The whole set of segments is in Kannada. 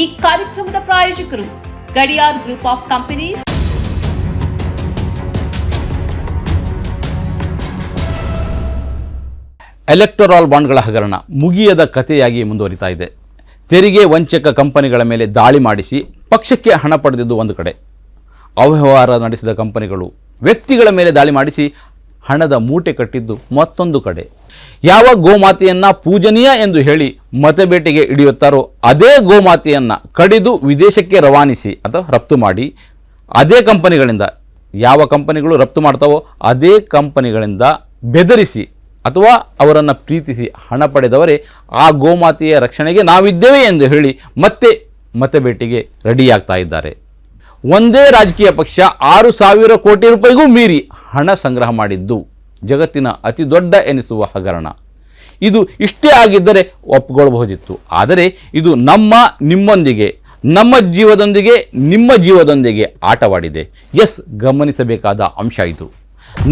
ಈ ಕಾರ್ಯಕ್ರಮದ ಪ್ರಾಯೋಜಕರು Gadiyar group of companies. Electoral ಬಾಂಡ್ಗಳ ಹಗರಣ ಮುಗಿಯದ ಕಥೆಯಾಗಿ ಮುಂದುವರಿತಾ ಇದೆ. ತೆರಿಗೆ ವಂಚಕ ಕಂಪನಿಗಳ ಮೇಲೆ ದಾಳಿ ಮಾಡಿಸಿ ಪಕ್ಷಕ್ಕೆ ಹಣ ಪಡೆದಿದ್ದು ಒಂದು ಕಡೆ. ಅವ್ಯವಹಾರ ನಡೆಸಿದ ಕಂಪನಿಗಳು ವ್ಯಕ್ತಿಗಳ ಮೇಲೆ ದಾಳಿ ಮಾಡಿಸಿ ಹಣದ ಮೂಟೆ ಕಟ್ಟಿದ್ದು ಮತ್ತೊಂದು ಕಡೆ. ಯಾವ ಗೋಮಾತೆಯನ್ನು ಪೂಜನೀಯ ಎಂದು ಹೇಳಿ ಮತಬೇಟೆಗೆ ಹಿಡಿಯುತ್ತಾರೋ ಅದೇ ಗೋಮಾತೆಯನ್ನು ಕಡಿದು ವಿದೇಶಕ್ಕೆ ರವಾನಿಸಿ ಅಥವಾ ರಫ್ತು ಮಾಡಿ ಅದೇ ಕಂಪನಿಗಳಿಂದ, ಯಾವ ಕಂಪನಿಗಳು ರಫ್ತು ಮಾಡ್ತಾವೋ ಅದೇ ಕಂಪನಿಗಳಿಂದ ಬೆದರಿಸಿ ಅಥವಾ ಅವರನ್ನು ಪ್ರೀತಿಸಿ ಹಣ ಪಡೆದವರೇ ಆ ಗೋಮಾತೆಯ ರಕ್ಷಣೆಗೆ ನಾವಿದ್ದೇವೆ ಎಂದು ಹೇಳಿ ಮತ್ತೆ ಮತಬೇಟೆಗೆ ರೆಡಿಯಾಗ್ತಾ ಇದ್ದಾರೆ. ಒಂದೇ ರಾಜಕೀಯ ಪಕ್ಷ ಆರು ಸಾವಿರ ಕೋಟಿ ರೂಪಾಯಿಗೂ ಮೀರಿ ಹಣ ಸಂಗ್ರಹ ಮಾಡಿದ್ದು. ಜಗತ್ತಿನ ಅತಿ ದೊಡ್ಡ ಎನಿಸುವ ಹಗರಣ. ಇದು ಇಷ್ಟೇ ಆಗಿದ್ದರೆ ಒಪ್ಪಿಕೊಳ್ಳಬಹುದಿತ್ತು. ಆದರೆ ಇದು ನಮ್ಮ ನಿಮ್ಮೊಂದಿಗೆ, ನಮ್ಮ ಜೀವದೊಂದಿಗೆ, ನಿಮ್ಮ ಜೀವದೊಂದಿಗೆ ಆಟವಾಡಿದೆ. ಎಸ್, ಗಮನಿಸಬೇಕಾದ ಅಂಶ ಇದು.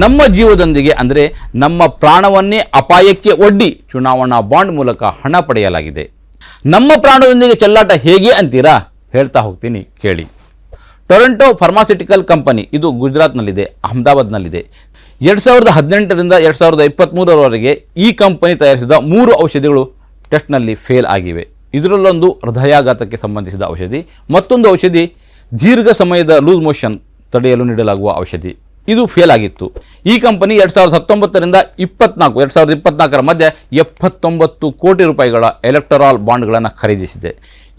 ನಮ್ಮ ಜೀವದೊಂದಿಗೆ ಅಂದರೆ ನಮ್ಮ ಪ್ರಾಣವನ್ನೇ ಅಪಾಯಕ್ಕೆ ಒಡ್ಡಿ ಚುನಾವಣಾ ಬಾಂಡ್ ಮೂಲಕ ಹಣ ಪಡೆಯಲಾಗಿದೆ. ನಮ್ಮ ಪ್ರಾಣದೊಂದಿಗೆ ಚೆಲ್ಲಾಟ ಹೇಗೆ ಅಂತೀರಾ? ಹೇಳ್ತಾ ಹೋಗ್ತೀನಿ, ಕೇಳಿ. ಟೊರೆಂಟೊ ಫಾರ್ಮಾಸ್ಯುಟಿಕಲ್ ಕಂಪನಿ, ಇದು ಗುಜರಾತ್ನಲ್ಲಿದೆ, ಅಹಮದಾಬಾದ್ನಲ್ಲಿದೆ. ಎರಡು ಸಾವಿರದ ಹದಿನೆಂಟರಿಂದ ಎರಡು ಸಾವಿರದ ಇಪ್ಪತ್ತ್ಮೂರರವರೆಗೆ ಈ ಕಂಪನಿ ತಯಾರಿಸಿದ ಮೂರು ಔಷಧಿಗಳು ಟೆಸ್ಟ್ನಲ್ಲಿ ಫೇಲ್ ಆಗಿವೆ. ಇದರಲ್ಲೊಂದು ಹೃದಯಾಘಾತಕ್ಕೆ ಸಂಬಂಧಿಸಿದ ಔಷಧಿ, ಮತ್ತೊಂದು ಔಷಧಿ ದೀರ್ಘ ಸಮಯದ ಲೂಸ್ ಮೋಷನ್ ತಡೆಯಲು ನೀಡಲಾಗುವ ಔಷಧಿ. ಇದು ಫೇಲ್ ಆಗಿತ್ತು. ಈ ಕಂಪನಿ ಎರಡು ಸಾವಿರದ ಹತ್ತೊಂಬತ್ತರಿಂದ ಇಪ್ಪತ್ನಾಲ್ಕು, ಎರಡು ಸಾವಿರದ ಇಪ್ಪತ್ನಾಲ್ಕರ ಮಧ್ಯೆ ಎಪ್ಪತ್ತೊಂಬತ್ತು ಕೋಟಿ ರೂಪಾಯಿಗಳ ಎಲೆಕ್ಟರಾಲ್ ಬಾಂಡ್ಗಳನ್ನು ಖರೀದಿಸಿದೆ.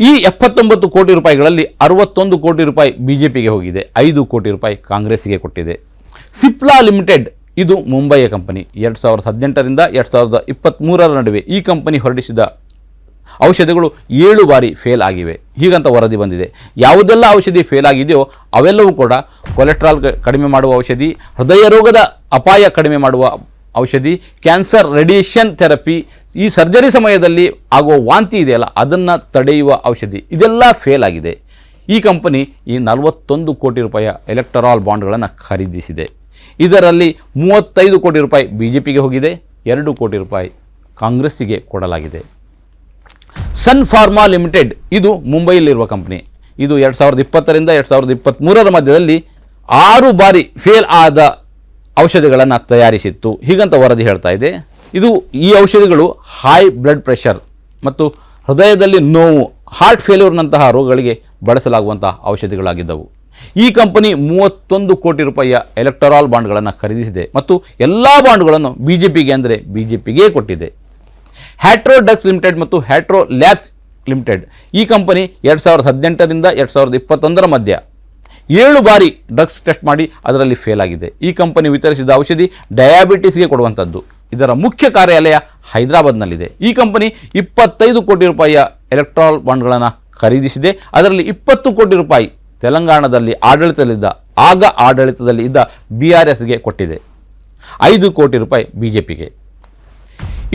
ಈ ಎಪ್ಪತ್ತೊಂಬತ್ತು ಕೋಟಿ ರೂಪಾಯಿಗಳಲ್ಲಿ ಅರವತ್ತೊಂದು ಕೋಟಿ ರೂಪಾಯಿ ಬಿ ಜೆ ಪಿಗೆ ಹೋಗಿದೆ, ಐದು ಕೋಟಿ ರೂಪಾಯಿ ಕಾಂಗ್ರೆಸ್ಸಿಗೆ ಕೊಟ್ಟಿದೆ. ಸಿಪ್ಲಾ ಲಿಮಿಟೆಡ್, ಇದು ಮುಂಬೈಯ ಕಂಪನಿ. ಎರಡು ಸಾವಿರದ ಹದಿನೆಂಟರಿಂದ ಎರಡು ಸಾವಿರದ ಇಪ್ಪತ್ತ್ಮೂರರ ನಡುವೆ ಈ ಕಂಪನಿ ಹೊರಡಿಸಿದ ಔಷಧಿಗಳು ಏಳು ಬಾರಿ ಫೇಲ್ ಆಗಿವೆ. ಹೀಗಂತ ವರದಿ ಬಂದಿದೆ. ಯಾವುದೆಲ್ಲ ಔಷಧಿ ಫೇಲ್ ಆಗಿದೆಯೋ ಅವೆಲ್ಲವೂ ಕೂಡ ಕೊಲೆಸ್ಟ್ರಾಲ್ ಕಡಿಮೆ ಮಾಡುವ ಔಷಧಿ, ಹೃದಯ ರೋಗದ ಅಪಾಯ ಕಡಿಮೆ ಮಾಡುವ ಔಷಧಿ, ಕ್ಯಾನ್ಸರ್ ರೇಡಿಯೇಷನ್ ಥೆರಪಿ ಈ ಸರ್ಜರಿ ಸಮಯದಲ್ಲಿ ಆಗುವ ವಾಂತಿ ಇದೆಯಲ್ಲ, ಅದನ್ನು ತಡೆಯುವ ಔಷಧಿ. ಇದೆಲ್ಲ ಫೇಲ್ ಆಗಿದೆ. ಈ ಕಂಪನಿ ಈ ನಲವತ್ತೊಂದು ಕೋಟಿ ರೂಪಾಯಿಯ ಎಲೆಕ್ಟರಾಲ್ ಬಾಂಡ್ಗಳನ್ನು ಖರೀದಿಸಿದೆ. ಇದರಲ್ಲಿ ಮೂವತ್ತೈದು ಕೋಟಿ ರೂಪಾಯಿ ಬಿ ಜೆ ಪಿಗೆ ಹೋಗಿದೆ, ಎರಡು ಕೋಟಿ ರೂಪಾಯಿ ಕಾಂಗ್ರೆಸ್ಸಿಗೆ ಕೊಡಲಾಗಿದೆ. ಸನ್ ಫಾರ್ಮಾ ಲಿಮಿಟೆಡ್ ಇದು ಮುಂಬೈಯಲ್ಲಿರುವ ಕಂಪನಿ ಇದು ಎರಡು ಸಾವಿರದ ಇಪ್ಪತ್ತರಿಂದ ಎರಡು ಸಾವಿರದ ಇಪ್ಪತ್ತ್ಮೂರರ ಮಧ್ಯದಲ್ಲಿ ಆರು ಬಾರಿ ಫೇಲ್ ಆದ ಔಷಧಿಗಳನ್ನು ತಯಾರಿಸಿತ್ತು. ಹೀಗಂತ ವರದಿ ಹೇಳ್ತಾ ಇದೆ. ಇದು ಈ ಔಷಧಿಗಳು ಹೈ ಬ್ಲಡ್ ಪ್ರೆಷರ್ ಮತ್ತು ಹೃದಯದಲ್ಲಿ ನೋವು ಹಾರ್ಟ್ ಫೇಲ್ಯೂರ್ನಂತಹ ರೋಗಗಳಿಗೆ ಬಳಸಲಾಗುವಂತಹ ಔಷಧಿಗಳಾಗಿದ್ದವು. ಈ ಕಂಪನಿ ಮೂವತ್ತೊಂದು ಕೋಟಿ ರೂಪಾಯಿಯ ಎಲೆಕ್ಟರಾಲ್ ಬಾಂಡ್ಗಳನ್ನು ಖರೀದಿಸಿದೆ ಮತ್ತು ಎಲ್ಲ ಬಾಂಡ್ಗಳನ್ನು ಬಿ ಜೆ ಪಿಗೆ ಅಂದರೆ ಬಿ ಜೆ ಪಿಗೇ ಕೊಟ್ಟಿದೆ. ಹ್ಯಾಟ್ರೋ ಡಕ್ಸ್ ಲಿಮಿಟೆಡ್ ಮತ್ತು ಹ್ಯಾಟ್ರೋ ಲ್ಯಾಬ್ಸ್ ಲಿಮಿಟೆಡ್ ಈ ಕಂಪನಿ ಎರಡು ಸಾವಿರದ ಹದಿನೆಂಟರಿಂದ ಎರಡು ಸಾವಿರದ ಇಪ್ಪತ್ತೊಂದರ ಮಧ್ಯ ಏಳು ಬಾರಿ ಡ್ರಗ್ಸ್ ಟೆಸ್ಟ್ ಮಾಡಿ ಅದರಲ್ಲಿ ಫೇಲ್ ಆಗಿದೆ. ಈ ಕಂಪನಿ ವಿತರಿಸಿದ ಔಷಧಿ ಡಯಾಬಿಟಿಸ್ಗೆ ಕೊಡುವಂಥದ್ದು ಇದರ ಮುಖ್ಯ ಕಾರ್ಯಾಲಯ ಹೈದರಾಬಾದ್ನಲ್ಲಿದೆ. ಈ ಕಂಪನಿ ಇಪ್ಪತ್ತೈದು ಕೋಟಿ ರೂಪಾಯಿಯ ಎಲೆಕ್ಟ್ರಾಲ್ ಬಾಂಡ್ಗಳನ್ನು ಖರೀದಿಸಿದೆ. ಅದರಲ್ಲಿ ಇಪ್ಪತ್ತು ಕೋಟಿ ರೂಪಾಯಿ ತೆಲಂಗಾಣದಲ್ಲಿ ಆಡಳಿತದಲ್ಲಿದ್ದ, ಆಗ ಆಡಳಿತದಲ್ಲಿ ಇದ್ದ ಬಿ ಆರ್ ಎಸ್ಗೆ ಕೊಟ್ಟಿದೆ. ಐದು ಕೋಟಿ ರೂಪಾಯಿ ಬಿ ಜೆ ಪಿಗೆ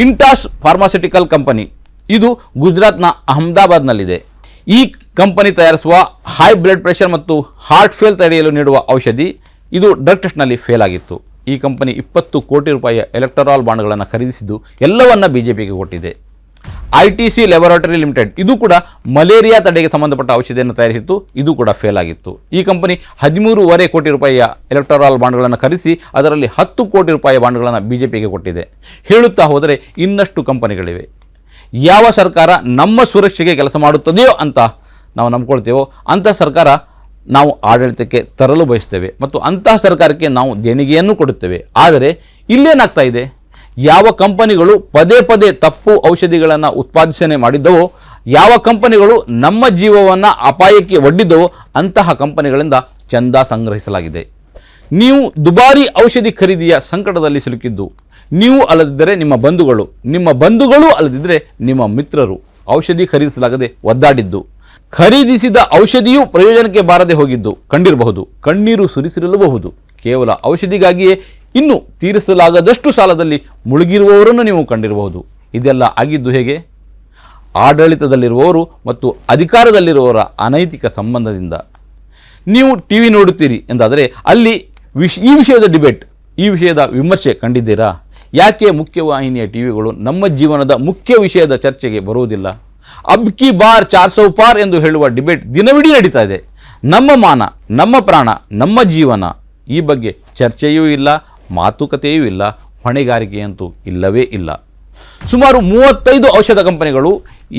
ಇಂಟಾಸ್ ಫಾರ್ಮಾಸ್ಯೂಟಿಕಲ್ ಕಂಪನಿ, ಇದು ಗುಜರಾತ್ನ ಅಹಮದಾಬಾದ್ನಲ್ಲಿದೆ. ಈ ಕಂಪನಿ ತಯಾರಿಸುವ ಹೈ ಬ್ಲಡ್ ಪ್ರೆಷರ್ ಮತ್ತು ಹಾರ್ಟ್ ಫೇಲ್ ತಡೆಯಲು ನೀಡುವ ಔಷಧಿ, ಇದು ಡ್ರಗ್ ಟೆಸ್ಟ್ನಲ್ಲಿ ಫೇಲ್ ಆಗಿತ್ತು. ಈ ಕಂಪನಿ ಇಪ್ಪತ್ತು ಕೋಟಿ ರೂಪಾಯಿಯ ಎಲೆಕ್ಟರಾಲ್ ಬಾಂಡ್ಗಳನ್ನು ಖರೀದಿಸಿದ್ದು ಎಲ್ಲವನ್ನ ಬಿ ಜೆ ಪಿಗೆ ಕೊಟ್ಟಿದೆ. I T C laboratory limited ಇದು ಕೂಡ ಮಲೇರಿಯಾ ತಡೆಗೆ ಸಂಬಂಧಪಟ್ಟ ಔಷಧಿಯನ್ನು ತಯಾರಿಸಿತ್ತು, ಇದು ಕೂಡ ಫೇಲ್ ಆಗಿತ್ತು. ಈ ಕಂಪನಿ ಹದಿಮೂರುವರೆ ಕೋಟಿ ರೂಪಾಯಿಯ ಎಲೆಕ್ಟ್ರಾಲ್ ಬಾಂಡ್ಗಳನ್ನು ಖರೀದಿಸಿ, ಅದರಲ್ಲಿ ಹತ್ತು ಕೋಟಿ ರೂಪಾಯಿಯ ಬಾಂಡ್ಗಳನ್ನು ಬಿ ಜೆ ಪಿಗೆ ಕೊಟ್ಟಿದೆ. ಹೇಳುತ್ತಾ ಹೋದರೆ ಇನ್ನಷ್ಟು ಕಂಪನಿಗಳಿವೆ. ಯಾವ ಸರ್ಕಾರ ನಮ್ಮ ಸುರಕ್ಷೆಗೆ ಕೆಲಸ ಮಾಡುತ್ತದೆಯೋ ಅಂತ ನಾವು ನಂಬ್ಕೊಳ್ತೇವೋ ಅಂಥ ಸರ್ಕಾರ ನಾವು ಆಡಳಿತಕ್ಕೆ ತರಲು ಬಯಸ್ತೇವೆ ಮತ್ತು ಅಂತಹ ಸರ್ಕಾರಕ್ಕೆ ನಾವು ದೇಣಿಗೆಯನ್ನು ಕೊಡುತ್ತೇವೆ. ಆದರೆ ಇಲ್ಲೇನಾಗ್ತಾ ಇದೆ? ಯಾವ ಕಂಪನಿಗಳು ಪದೇ ಪದೇ ತಪ್ಪು ಔಷಧಿಗಳನ್ನು ಉತ್ಪಾದಿಸನೆ ಮಾಡಿದ್ದವೋ, ಯಾವ ಕಂಪನಿಗಳು ನಮ್ಮ ಜೀವವನ್ನು ಅಪಾಯಕ್ಕೆ ಒಡ್ಡಿದ್ದವೋ, ಅಂತಹ ಕಂಪನಿಗಳಿಂದ ಚಂದ ಸಂಗ್ರಹಿಸಲಾಗಿದೆ. ನೀವು ದುಬಾರಿ ಔಷಧಿ ಖರೀದಿಯ ಸಂಕಟದಲ್ಲಿ ಸಿಲುಕಿದ್ದು, ನೀವು ಅಲ್ಲದಿದ್ದರೆ ನಿಮ್ಮ ಬಂಧುಗಳು ನಿಮ್ಮ ಬಂಧುಗಳು ಅಲ್ಲದಿದ್ದರೆ ನಿಮ್ಮ ಮಿತ್ರರು ಔಷಧಿ ಖರೀದಿಸಲಾಗದೆ ಒದ್ದಾಡಿದ್ದು. ಖರೀದಿಸಿದ ಔಷಧಿಯೂ ಪ್ರಯೋಜನಕ್ಕೆ ಬಾರದೆ ಹೋಗಿದ್ದು ಕಂಡಿರಬಹುದು. ಕಣ್ಣೀರು ಸುರಿಸಿರಲಬಹುದು. ಕೇವಲ ಔಷಧಿಗಾಗಿಯೇ ಇನ್ನು ತೀರಿಸಲಾಗದಷ್ಟು ಸಾಲದಲ್ಲಿ ಮುಳುಗಿರುವವರನ್ನು ನೀವು ಕಂಡಿರಬಹುದು. ಇದೆಲ್ಲ ಆಗಿದ್ದು ಹೇಗೆ? ಆಡಳಿತದಲ್ಲಿರುವವರು ಮತ್ತು ಅಧಿಕಾರದಲ್ಲಿರುವವರ ಅನೈತಿಕ ಸಂಬಂಧದಿಂದ. ನೀವು ಟಿ ವಿ ನೋಡುತ್ತೀರಿ ಎಂದಾದರೆ ಅಲ್ಲಿ ವಿಶ್ ಈ ವಿಷಯದ ಡಿಬೇಟ್, ಈ ವಿಷಯದ ವಿಮರ್ಶೆ ಕಂಡಿದ್ದೀರಾ? ಯಾಕೆ ಮುಖ್ಯವಾಹಿನಿಯ ಟಿ ವಿಗಳು ನಮ್ಮ ಜೀವನದ ಮುಖ್ಯ ವಿಷಯದ ಚರ್ಚೆಗೆ ಬರುವುದಿಲ್ಲ? ಅಬ್ ಕಿ ಬಾರ್ ಚಾರ್ ಸೌ ಪಾರ್ ಎಂದು ಹೇಳುವ ಡಿಬೇಟ್ ದಿನವಿಡೀ ನಡೀತಾ ಇದೆ. ನಮ್ಮ ಮಾನ, ನಮ್ಮ ಪ್ರಾಣ, ನಮ್ಮ ಜೀವನ ಈ ಬಗ್ಗೆ ಚರ್ಚೆಯೂ ಇಲ್ಲ, ಮಾತುಕತೆಯೂ ಇಲ್ಲ, ಹೊಣೆಗಾರಿಕೆಯಂತೂ ಇಲ್ಲವೇ ಇಲ್ಲ. ಸುಮಾರು ಮೂವತ್ತೈದು ಔಷಧ ಕಂಪನಿಗಳು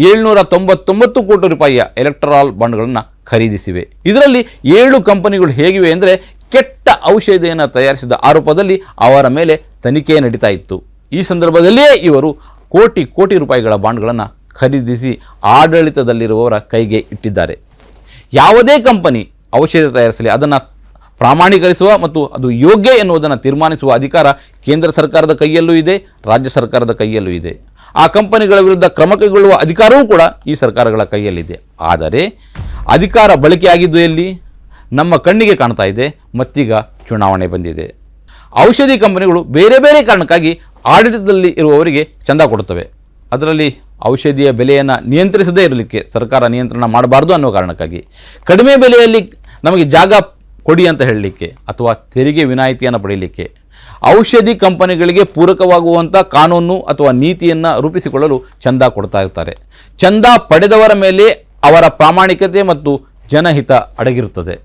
ಏಳ್ನೂರ ತೊಂಬತ್ತೊಂಬತ್ತು ಕೋಟಿ ರೂಪಾಯಿಯ ಎಲೆಕ್ಟ್ರಾಲ್ ಬಾಂಡ್ಗಳನ್ನು ಖರೀದಿಸಿವೆ. ಇದರಲ್ಲಿ ಏಳು ಕಂಪನಿಗಳು ಹೇಗಿವೆ ಅಂದರೆ ಕೆಟ್ಟ ಔಷಧಿಯನ್ನು ತಯಾರಿಸಿದ ಆರೋಪದಲ್ಲಿ ಅವರ ಮೇಲೆ ತನಿಖೆ ನಡೀತಾ ಇತ್ತು. ಈ ಸಂದರ್ಭದಲ್ಲಿಯೇ ಇವರು ಕೋಟಿ ಕೋಟಿ ರೂಪಾಯಿಗಳ ಬಾಂಡ್ಗಳನ್ನು ಖರೀದಿಸಿ ಆಡಳಿತದಲ್ಲಿರುವವರ ಕೈಗೆ ಇಟ್ಟಿದ್ದಾರೆ. ಯಾವುದೇ ಕಂಪನಿ ಔಷಧ ತಯಾರಿಸಲಿ, ಅದನ್ನು ಪ್ರಾಮಾಣೀಕರಿಸುವ ಮತ್ತು ಅದು ಯೋಗ್ಯ ಎನ್ನುವುದನ್ನು ತೀರ್ಮಾನಿಸುವ ಅಧಿಕಾರ ಕೇಂದ್ರ ಸರ್ಕಾರದ ಕೈಯಲ್ಲೂ ಇದೆ, ರಾಜ್ಯ ಸರ್ಕಾರದ ಕೈಯಲ್ಲೂ ಇದೆ. ಆ ಕಂಪನಿಗಳ ವಿರುದ್ಧ ಕ್ರಮ ಕೈಗೊಳ್ಳುವ ಅಧಿಕಾರವೂ ಕೂಡ ಈ ಸರ್ಕಾರಗಳ ಕೈಯಲ್ಲಿದೆ. ಆದರೆ ಅಧಿಕಾರ ಬಳಕೆಯಾಗಿದ್ದು ಎಲ್ಲಿ? ನಮ್ಮ ಕಣ್ಣಿಗೆ ಕಾಣ್ತಾ ಇದೆ, ಮತ್ತೀಗ ಚುನಾವಣೆ ಬಂದಿದೆ. ಔಷಧಿ ಕಂಪನಿಗಳು ಬೇರೆ ಬೇರೆ ಕಾರಣಕ್ಕಾಗಿ ಆಡಳಿತದಲ್ಲಿ ಇರುವವರಿಗೆ ಚಂದ ಕೊಡುತ್ತವೆ. ಅದರಲ್ಲಿ ಔಷಧಿಯ ಬೆಲೆಯನ್ನು ನಿಯಂತ್ರಿಸದೇ ಇರಲಿಕ್ಕೆ ಸರ್ಕಾರ ನಿಯಂತ್ರಣ ಮಾಡಬಾರ್ದು ಅನ್ನೋ ಕಾರಣಕ್ಕಾಗಿ. ಕಡಿಮೆ ಬೆಲೆಯಲ್ಲಿ ನಮಗೆ ಜಾಗ ಕೊಡಿ ಅಂತ ಹೇಳಲಿಕ್ಕೆ ಅಥವಾ ತೆರಿಗೆ ವಿನಾಯಿತಿಯನ್ನು ಪಡೆಯಲಿಕ್ಕೆ ಔಷಧಿ ಕಂಪನಿಗಳಿಗೆ ಪೂರಕವಾಗುವಂಥ ಕಾನೂನು ಅಥವಾ ನೀತಿಯನ್ನು ರೂಪಿಸಿಕೊಳ್ಳಲು ಚಂದ ಕೊಡ್ತಾ ಇರ್ತಾರೆ. ಚಂದ ಪಡೆದವರ ಮೇಲೆ ಅವರ ಪ್ರಾಮಾಣಿಕತೆ ಮತ್ತು ಜನಹಿತ ಅಡಗಿರುತ್ತದೆ.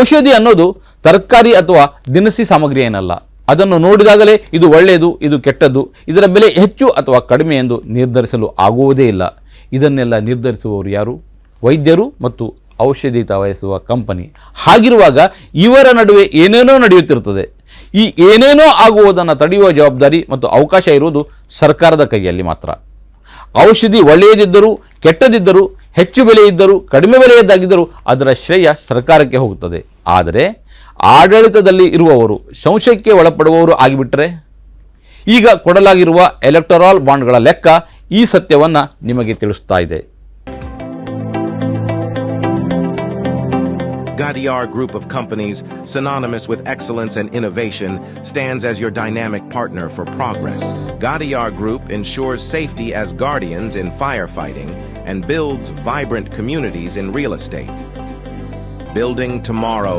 ಔಷಧಿ ಅನ್ನೋದು ತರಕಾರಿ ಅಥವಾ ದಿನಸಿ ಸಾಮಗ್ರಿ ಏನಲ್ಲ ಅದನ್ನು ನೋಡಿದಾಗಲೇ ಇದು ಒಳ್ಳೆಯದು, ಇದು ಕೆಟ್ಟದ್ದು, ಇದರ ಬೆಲೆ ಹೆಚ್ಚು ಅಥವಾ ಕಡಿಮೆ ಎಂದು ನಿರ್ಧರಿಸಲು ಆಗುವುದೇ ಇಲ್ಲ. ಇದನ್ನೆಲ್ಲ ನಿರ್ಧರಿಸುವವರು ಯಾರು? ವೈದ್ಯರು ಮತ್ತು ಔಷಧಿ ತಯಾರಿಸುವ ಕಂಪನಿ. ಹಾಗಿರುವಾಗ ಇವರ ನಡುವೆ ಏನೇನೋ ನಡೆಯುತ್ತಿರುತ್ತದೆ. ಈ ಏನೇನೋ ಆಗುವುದನ್ನು ತಡೆಯುವ ಜವಾಬ್ದಾರಿ ಮತ್ತು ಅವಕಾಶ ಇರುವುದು ಸರ್ಕಾರದ ಕೈಯಲ್ಲಿ ಮಾತ್ರ. ಔಷಧಿ ಒಳ್ಳೆಯದಿದ್ದರೂ, ಕೆಟ್ಟದಿದ್ದರೂ, ಹೆಚ್ಚು ಬೆಲೆ ಇದ್ದರೂ, ಕಡಿಮೆ ಬೆಲೆಯದ್ದಾಗಿದ್ದರೂ ಅದರ ಶ್ರೇಯ ಸರ್ಕಾರಕ್ಕೆ ಹೋಗುತ್ತದೆ. ಆದರೆ ಆಡಳಿತದಲ್ಲಿ ಇರುವವರು ಸಂಶಯಕ್ಕೆ ಒಳಪಡುವವರು ಆಗಿಬಿಟ್ರೆ ಈಗ ಕೊಡಲಾಗಿರುವ ಎಲೆಕ್ಟರಾಲ್ ಬಾಂಡ್ಗಳ ಲೆಕ್ಕ ಈ ಸತ್ಯವನ್ನು ನಿಮಗೆ ತಿಳಿಸ್ತಾ ಇದೆ Gadiar Group of Companies, synonymous with excellence and innovation, stands as your dynamic partner for progress. Gadiar Group ensures safety as guardians in firefighting and builds vibrant communities in real estate. Building tomorrow,